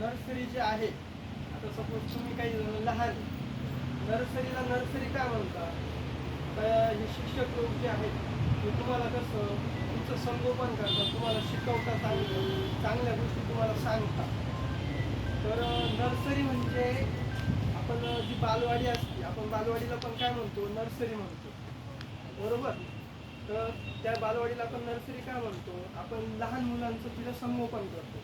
Nursery जे आहे आता सपोज तुम्ही काही लहान नर्सरीला नर्सरी काय म्हणता? तर हे शिक्षक लोक जे आहेत ते तुम्हाला कसं तुमचं संगोपन करतात तुम्हाला शिकवतात चांगलं चांगल्या गोष्टी तुम्हाला सांगतात. तर नर्सरी म्हणजे आपण जी बालवाडी असते आपण बालवाडीला पण काय म्हणतो? नर्सरी म्हणतो. बरोबर? तर त्या बालवाडीला आपण नर्सरी काय म्हणतो? आपण लहान मुलांचं तिला संगोपन करतो.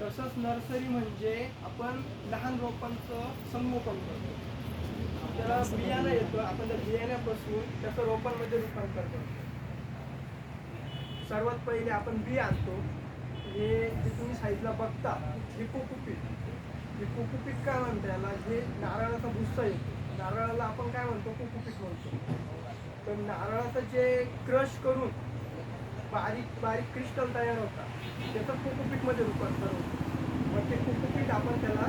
तसंच नर्सरी म्हणजे आपण लहान रोपांचं संगोपन करतो. आपल्याला बियाणं येतं आपण त्या बियाण्यापासून त्याचं रोपांमध्ये रूपांतर करतो. सर्वात पहिले आपण बी आणतो. हे जे तुम्ही साईडला बघता हे कोकोपीट हे कोकोपीट काय म्हणतो याला? हे नारळाचा भुस्सा येतो. नारळाला आपण काय म्हणतो? कोकोपीट म्हणतो. तर नारळाचं जे क्रश करून बारीक बारीक क्रिस्टल तयार होतात त्याचं कोकोपीटमध्ये रूपांतर होतं. मग ते कोकोपीट आपण त्याला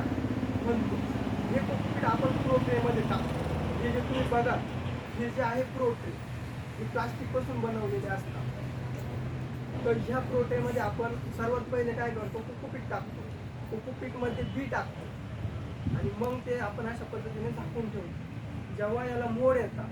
म्हणतो. हे कोकोपीट आपण प्रोट्रेमध्ये टाकतो. हे जे तुम्ही बघा हे जे आहे प्रोट्रे हे प्लास्टिकपासून बनवलेले असतात. तर ह्या प्रोटेमध्ये आपण सर्वात पहिले काय करतो? कोकोपीट टाकतो. कोकोपीटमध्ये बी टाकतो. आणि मग ते आपण अशा पद्धतीने झाकून ठेवतो. जेव्हा याला मोड येतात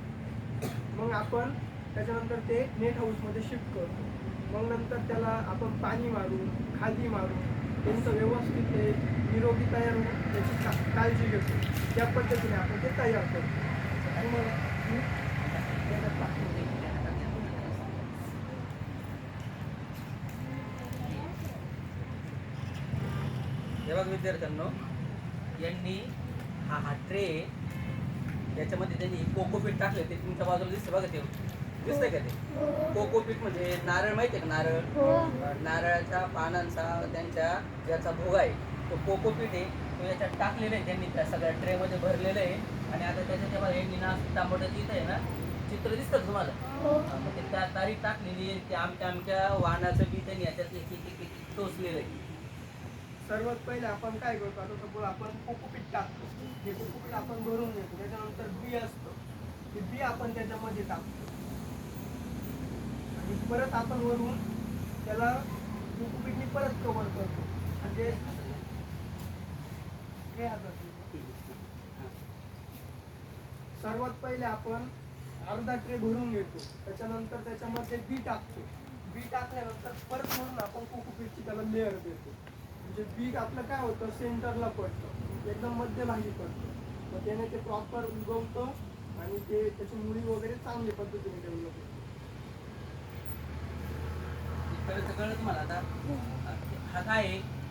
मग आपण त्याच्यानंतर ते नेट हाऊसमध्ये शिफ्ट करतो. मग नंतर त्याला आपण पाणी मारून खाली मारून त्यांचं व्यवस्थित ते निरोगी तयार होऊन त्याची का- काळजी घेतो. त्या पद्धतीने आपण ते तयार करतो. आणि मग विद्यार्थ्यांनो यांनी हा हा ट्रे याच्यामध्ये त्यांनी कोकोपीट टाकले ते तुमच्या बाजूला दिसतं बघा ते. दिसतंय का ते? कोकोपीट म्हणजे नारळ माहिती आहे का नारळ? नारळाच्या पानांचा त्यांच्या ज्याचा भोग आहे तो कोकोपीट आहे तो याच्यात टाकलेला आहे त्यांनी त्या सगळ्या ट्रेमध्ये भरलेलं आहे. आणि आता त्याच्या तेव्हा यांनी ना तांबडं तिथं आहे ना चित्र दिसतं तुम्हाला. हा, ते त्या तारीख टाकलेली आहे ते आमच्या आमच्या वाहनाचं बी त्यांनी याच्यात टोचलेलं आहे. सर्वात पहिले आपण काय करतो? आता सपोज आपण कोकोपीट टाकतो. हे कोकोपीट आपण भरून घेतो त्याच्यानंतर बी असतं. ते बी आपण त्याच्यामध्ये टाकतो. आणि परत आपण वरून त्याला कोकोपीटनी परत कवर करतो. म्हणजे हे सर्वात पहिले आपण अर्धा ट्रे भरून घेतो. त्याच्यानंतर त्याच्यामध्ये बी टाकतो. बी टाकल्यानंतर परत म्हणून आपण कोकोपीटची त्याला लेअर देतो. म्हणजे पीक आपलं काय होतं सेंटरला पडतं. एकदम मध्यभागी पडतं. मग त्याने ते प्रॉपर उगवतं आणि ते त्याची मुळी वगैरे चांगली पद्धतीने डेव्हलप होते कळत तुम्हाला आता हा काय आहे